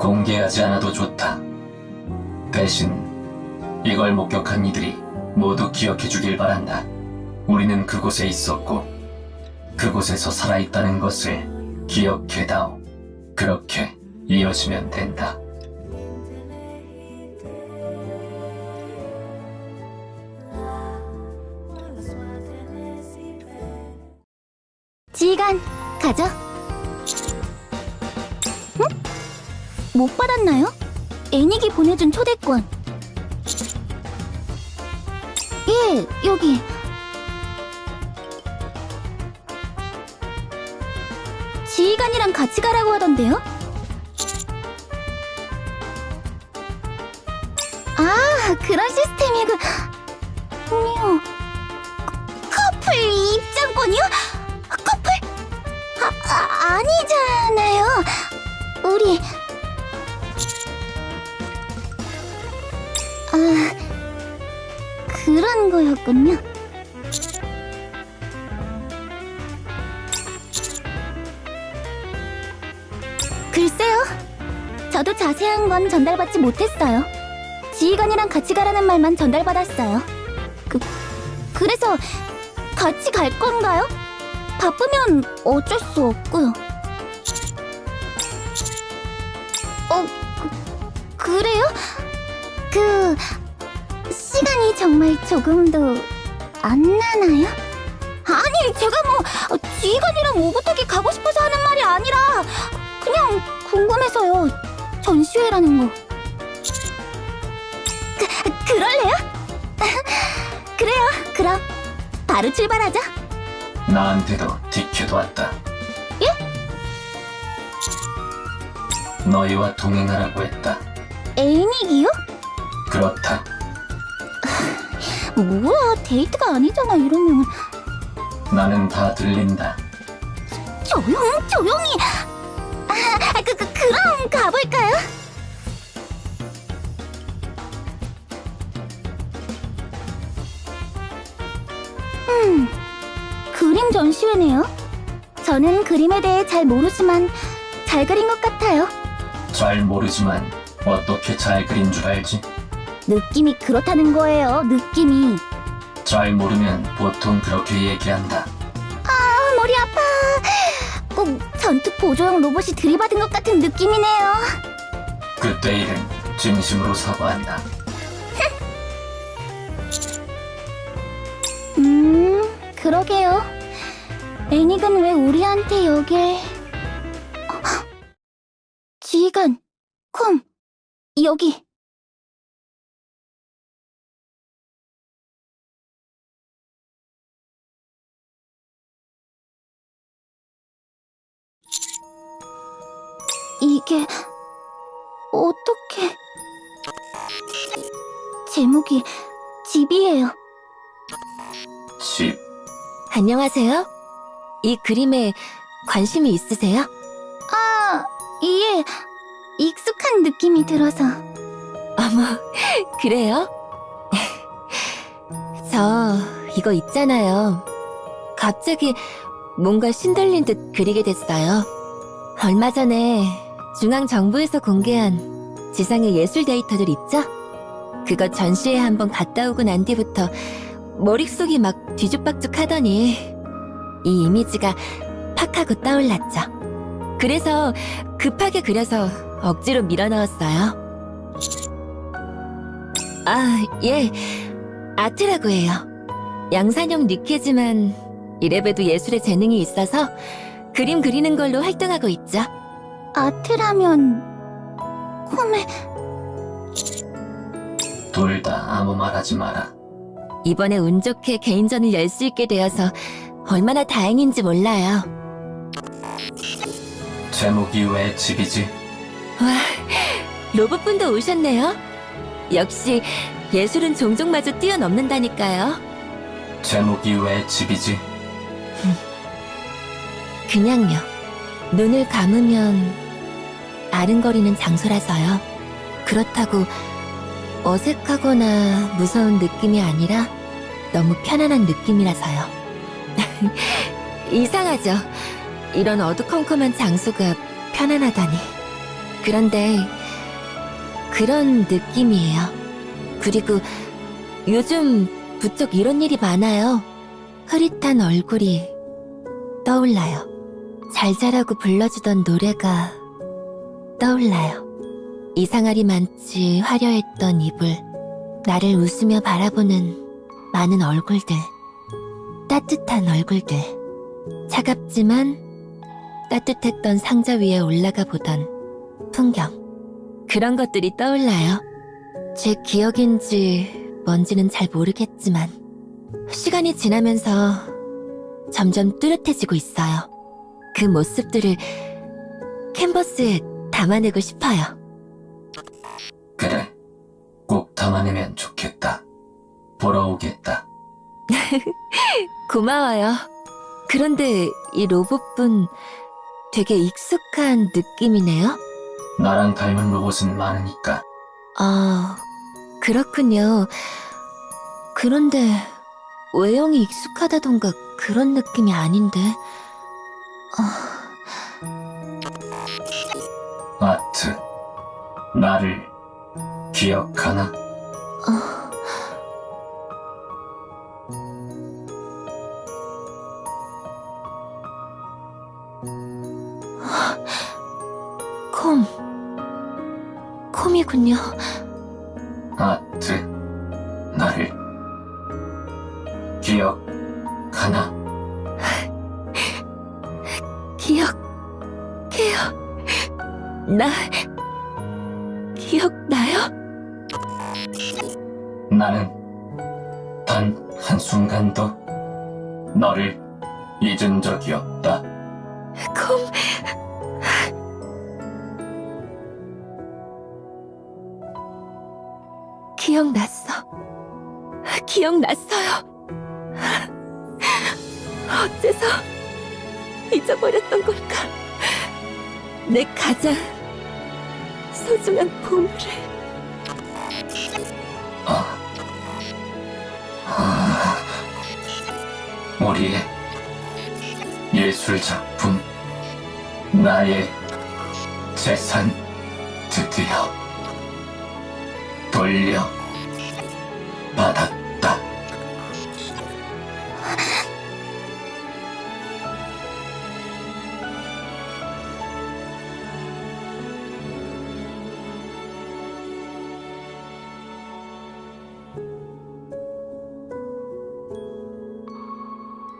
공개하지 않아도 좋다. 대신 이걸 목격한 이들이 모두 기억해 주길 바란다. 우리는 그곳에 있었고 그곳에서 살아있다는 것을 기억해다오. 그렇게 이어지면 된다. 지휘관, 가죠. 못 받았나요? 애닉이 보내준 초대권. 예, 여기. 지휘관이랑 같이 가라고 하던데요? 아, 그런 시스템이군. 요 커플 입장권이요? 커플? 아, 아, 아니잖아요. 우리 그런 거였군요. 글쎄요. 저도 자세한 건 전달받지 못했어요. 지휘관이랑 같이 가라는 말만 전달받았어요. 그 그래서 같이 갈 건가요? 바쁘면 어쩔 수 없고요. 어, 그, 그래요? 그 시간이 정말 조금도 안 나나요? 아니, 제가 뭐 지휘관이랑 오붓하게 가고 싶어서 하는 말이 아니라 그냥 궁금해서요. 전시회라는 거. 그, 그럴래요? 그래요. 그럼 바로 출발하자. 나한테도 디큐도 왔다. 예? 너희와 동행하라고 했다. 애닉이요? 그렇다. 뭐야, 데이트가 아니잖아, 이러면. 나는 다 들린다. 조용, 조용히! 아, 그, 그, 그럼 가볼까요? 음, 그림 전시회네요. 저는 그림에 대해 잘 모르지만 잘 그린 것 같아요. 잘 모르지만 어떻게 잘 그린 줄 알지? 느낌이 그렇다는 거예요, 느낌이. 잘 모르면 보통 그렇게 얘기한다. 아, 머리 아파. 꼭 전투 보조용 로봇이 들이받은 것 같은 느낌이네요. 그때 일은 진심으로 사과한다. 음, 그러게요. 애닉은 왜 우리한테 여길... 어, 지휘관, 콤, 여기. 이게 어떻게... 제목이 집이에요. 집, 안녕하세요. 이 그림에 관심이 있으세요? 아, 예. 익숙한 느낌이 들어서. 어머, 그래요? 저 이거 있잖아요. 갑자기 뭔가 신들린 듯 그리게 됐어요. 얼마 전에 중앙정부에서 공개한 지상의 예술 데이터들 있죠? 그거 전시회 한번 갔다 오고 난 뒤부터 머릿속이 막 뒤죽박죽 하더니 이 이미지가 팍 하고 떠올랐죠. 그래서 급하게 그려서 억지로 밀어 넣었어요. 아, 예. 아트라고 해요. 양산형 니케지만 이래봬도 예술에 재능이 있어서 그림 그리는 걸로 활동하고 있죠. 아트라면 콤에 둘다 아무 말 하지 마라. 이번에 운 좋게 개인전을 열 수 있게 되어서 얼마나 다행인지 몰라요. 제목이 왜 집이지? 와, 로봇분도 오셨네요. 역시 예술은 종종마저 뛰어넘는다니까요. 제목이 왜 집이지? 그냥요. 눈을 감으면 아른거리는 장소라서요. 그렇다고 어색하거나 무서운 느낌이 아니라 너무 편안한 느낌이라서요. 이상하죠? 이런 어두컴컴한 장소가 편안하다니. 그런데 그런 느낌이에요. 그리고 요즘 부쩍 이런 일이 많아요. 흐릿한 얼굴이 떠올라요. 잘 자라고 불러주던 노래가 떠올라요. 이상하리 많지 화려했던 이불, 나를 웃으며 바라보는 많은 얼굴들, 따뜻한 얼굴들, 차갑지만 따뜻했던 상자 위에 올라가 보던 풍경. 그런 것들이 떠올라요. 제 기억인지 뭔지는 잘 모르겠지만, 시간이 지나면서 점점 뚜렷해지고 있어요. 그 모습들을 캔버스에 담아내고 싶어요. 그래. 꼭 담아내면 좋겠다. 보러 오겠다. 고마워요. 그런데 이 로봇분 되게 익숙한 느낌이네요. 나랑 닮은 로봇은 많으니까. 아, 그렇군요. 그런데 외형이 익숙하다던가 그런 느낌이 아닌데. 아, 아트. 나를 기억하나? 아. 콤. 콤이군요. 아트. 나를 기억하나? 기억해요. 나 기억나요? 나는 단 한순간도 너를 잊은 적이 없다. 콤. 기억났어. 기억났어요. 어째서 잊어버렸던 걸까? 내 가장 소중한 보물을. 아. 아. 우리의 예술 작품, 나의 재산 드디어 돌려